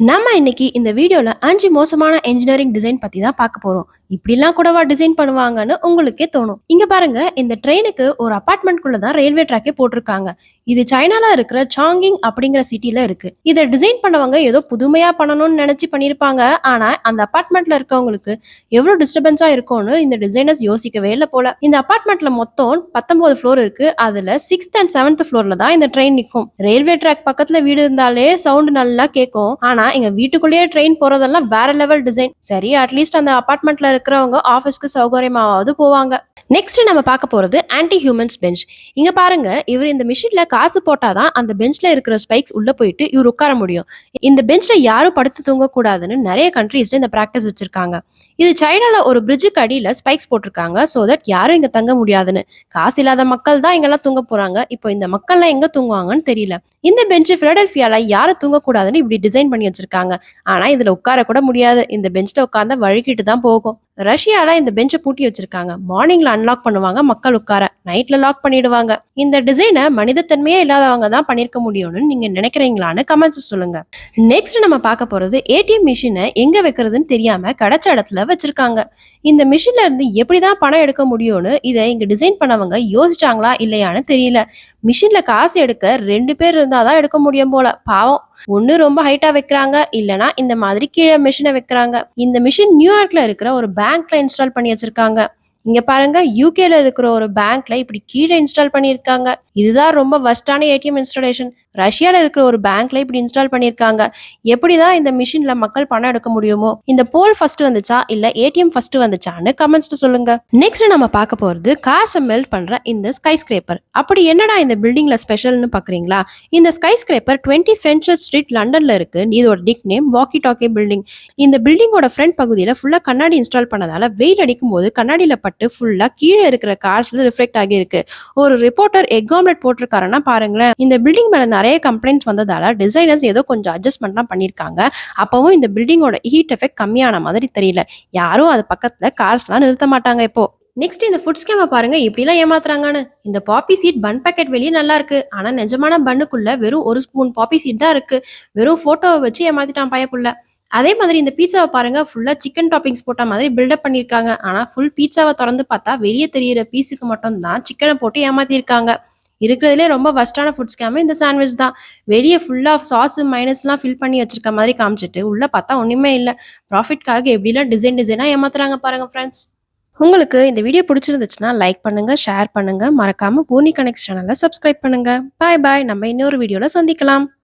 நம்ம இன்னைக்கு இந்த வீடியோல அஞ்சு மோசமான இன்ஜினியரிங் டிசைன் பத்தி தான் பார்க்க போறோம். இப்படிலாம் கூடவா டிசைன் பண்ணுவாங்கன்னு உங்களுக்கே தோணும். இங்க பாருங்க இந்த ட்ரெயினுக்கு ஒரு அபார்ட்மெண்ட்குள்ள தான் ரயில்வே ட்ராக்கே போட்டிருக்காங்க. இது சைனால இருக்கிற சாங்கிங் அப்படிங்கிற சிட்டில இருக்கு. இதை டிசைன் பண்ணவங்க ஏதோ புதுமையா பண்ணணும்னு நினைச்சு பண்ணிருப்பாங்க ஆனா அந்த அபார்ட்மெண்ட்ல இருக்கவங்களுக்கு எவ்வளவு டிஸ்டர்பன்ஸா இருக்கும்னு இந்த டிசைனர்ஸ் யோசிக்கவே இல்லை போல. இந்த அபார்ட்மெண்ட்ல மொத்தம் பத்தொன்பது ஃப்ளோர் இருக்கு. அதுல சிக்ஸ்த் அண்ட் செவன்த் ஃப்ளோர்ல தான் இந்த ட்ரெயின் நிற்கும் ரயில்வே ட்ராக் பக்கத்துல வீடு இருந்தாலே சவுண்ட் நல்லா கேட்கும் ஆனா எங்க வீட்டுக்குள்ளேயே ட்ரெயின் போறதெல்லாம் வேற லெவல் டிசைன் சரி அட்லீஸ்ட் அந்த அபார்ட்மெண்ட்ல இருக்கிறவங்க ஆஃபீஸ்க்கு சௌகரியமாவது போவாங்க. நெக்ஸ்ட் நம்ம பார்க்க போறது ஆன்டி ஹியூமன்ஸ் பெஞ்ச் இங்க பாருங்க இவர் இந்த மிஷின்ல காசு போட்டாதான் அந்த பெஞ்ச்ல இருக்கிற ஸ்பைக்ஸ் உள்ள போயிட்டு இவர் உட்கார முடியும். இந்த பெஞ்ச்ல யாரும் படுத்து தூங்க கூடாதுன்னு நிறைய கண்ட்ரீஸ்ல இந்த பிராக்டிஸ் வச்சிருக்காங்க. இது சைனால ஒரு பிரிட்ஜுக்கு அடியில ஸ்பைக்ஸ் போட்டிருக்காங்க சோ தட் யாரும் இங்க தங்க முடியாதுன்னு. காசு இல்லாத மக்கள் தான் இங்கெல்லாம் தூங்க போறாங்க. இப்போ இந்த மக்கள்லாம் எங்க தூங்குவாங்கன்னு தெரியல. இந்த பெஞ்ச் பிலடெல்பியால யாரும் தூங்கக்கூடாதுன்னு இப்படி டிசைன் பண்ணி வச்சிருக்காங்க. ஆனா இதுல உட்கார கூட முடியாது. இந்த பெஞ்ச்ல உட்கார்ந்தா வழுக்கிட்டு தான் போகும். ரஷ்யால இந்த பெஞ்சை பூட்டி வச்சிருக்காங்க. மார்னிங்ல அன்லாக் பண்ணுவாங்க மக்கள் உட்கார நைட்ல லாக் பண்ணிடுவாங்க. இந்த டிசைனை மனிதத்தன்மையே இல்லாதவங்க தான் பண்ணிருக்க முடியும்னு நீங்க நினைக்கிறீங்களான்னு கமெண்ட்ஸ் சொல்லுங்க. நெக்ஸ்ட் நம்ம பார்க்க போறது ஏடிஎம் மிஷினை எங்க வைக்கிறதுன்னு தெரியாம கிடைச்ச இடத்துல வச்சிருக்காங்க. இந்த மிஷின்ல இருந்து எப்படிதான் பணம் எடுக்க முடியும்னு இதை இங்க டிசைன் பண்ணவங்க யோசிச்சாங்களா இல்லையான்னு தெரியல. மிஷின்ல காசு எடுக்க ரெண்டு பேர் இருந்தாதான் எடுக்க முடியும் போல. பாவம். ஒன்னு ரொம்ப ஹைட்டா வைக்கிறாங்க இல்லனா இந்த மாதிரி கீழே மிஷினை வைக்கிறாங்க. இந்த மிஷின் நியூயார்க்ல இருக்கிற ஒரு பேங்க்ல இன்ஸ்டால் பண்ணி வச்சிருக்காங்க. இங்க பாருங்க யூகேல இருக்கிற ஒரு பேங்க்ல இப்படி கீழே இன்ஸ்டால் பண்ணியிருக்காங்க. இதுதான் ரொம்ப வஸ்டான ஏடிஎம் இன்ஸ்டாலேஷன் ரஷ்யால இருக்கிற ஒரு பேங்க்ல இப்படி இன்ஸ்டால் பண்ணியிருக்காங்க. எப்படிதான் இந்த மிஷின்ல மக்கள் பணம் எடுக்க முடியுமோ இந்த போல் ஃபர்ஸ்ட் வந்துச்சா இல்ல ஏடிஎம் ஃபர்ஸ்ட் வந்துச்சான்னு கமெண்ட்ஸ் சொல்லுங்க. நெக்ஸ்ட் நம்ம பார்க்க போறது காசை மெல்ட் பண்ற இந்த ஸ்கை ஸ்கிரேப்பர் அப்படி என்னடா இந்த பில்டிங்ல ஸ்பெஷல்னு பாக்குறீங்களா இந்த skyscraper twenty Fenchurch street லண்டன்ல இருக்கு இதோட nickname walkie talkie building இந்த பில்டிங்கோட ஃப்ரண்ட் பகுதியில ஃபுல்லா கண்ணாடி இன்ஸ்டால் பண்ணதால வெயில் அடிக்கும் போது கண்ணாடியில பட்டு ஃபுல்லா கீழே இருக்கிற கார்ஸ்ல ரிஃப்ளெக்ட் ஆகியிருக்கு. ஒரு ரிப்போர்ட்டர் எக் ஆம்லெட் போட்டிருக்காருன்னா பாருங்களேன். இந்த பில்டிங் மேல நிறைய கம்ப்ளைண்ட்ஸ் வந்ததால டிசைனர்ஸ் ஏதோ கொஞ்சம் அட்ஜஸ்ட்மெண்ட்லாம் பண்ணியிருக்காங்க அப்போவும் இந்த பில்டிங்கோட ஹீட் எஃபெக்ட் கம்மியான மாதிரி தெரியல. யாரும் அது பக்கத்துல கார்ஸ்லாம் நிறுத்த மாட்டாங்க இப்போ. நெக்ஸ்ட் இந்த ஃபுட் ஸ்கேமை பாருங்க இப்படிலாம் ஏமாத்துறாங்கன்னு. இந்த பாப்பி சீட் பன் பேக்கெட் வெளியே நல்லா இருக்கு. ஆனா நிஜமான பண்ணுக்குள்ள வெறும் ஒரு ஸ்பூன் பாப்பி சீட் தான் இருக்கு. வெறும் போட்டோவை வச்சு ஏமாத்திட்டான் பயப்புள்ள அதே மாதிரி இந்த பீட்சாவை பாருங்க ஃபுல்லா சிக்கன் டாப்பிங்ஸ் போட்ட மாதிரி பில்டப் பண்ணியிருக்காங்க ஆனா ஃபுல் பீட்சாவை திறந்து பார்த்தா வெளியே தெரியிற பீஸுக்கு மட்டும் தான் சிக்கனை போட்டு ஏமாத்திருக்காங்க. இருக்கிறதுலே ரொம்ப ஃபஸ்ட்டான ஃபுட் ஸ்கேம் இந்த சாண்ட்விச் தான். வெளியே ஃபுல்லாக சாஸ் மைனஸ்லாம் ஃபில் பண்ணி வச்சிருக்க மாதிரி காமிச்சிட்டு உள்ளே பார்த்தா ஒன்றுமே இல்லை. ப்ராஃபிட்காக எப்படிலாம் டிசைன் டிசைனாக ஏமாத்துறாங்க பாருங்கள் ஃப்ரெண்ட்ஸ் உங்களுக்கு இந்த வீடியோ பிடிச்சிருந்துச்சுன்னா லைக் பண்ணுங்கள் ஷேர் பண்ணுங்கள் மறக்காமல் பூர்ணி கனெக்ட் சேனலை சப்ஸ்கிரைப் பண்ணுங்க. பாய் பாய் நம்ம இன்னொரு வீடியோவில் சந்திக்கலாம்.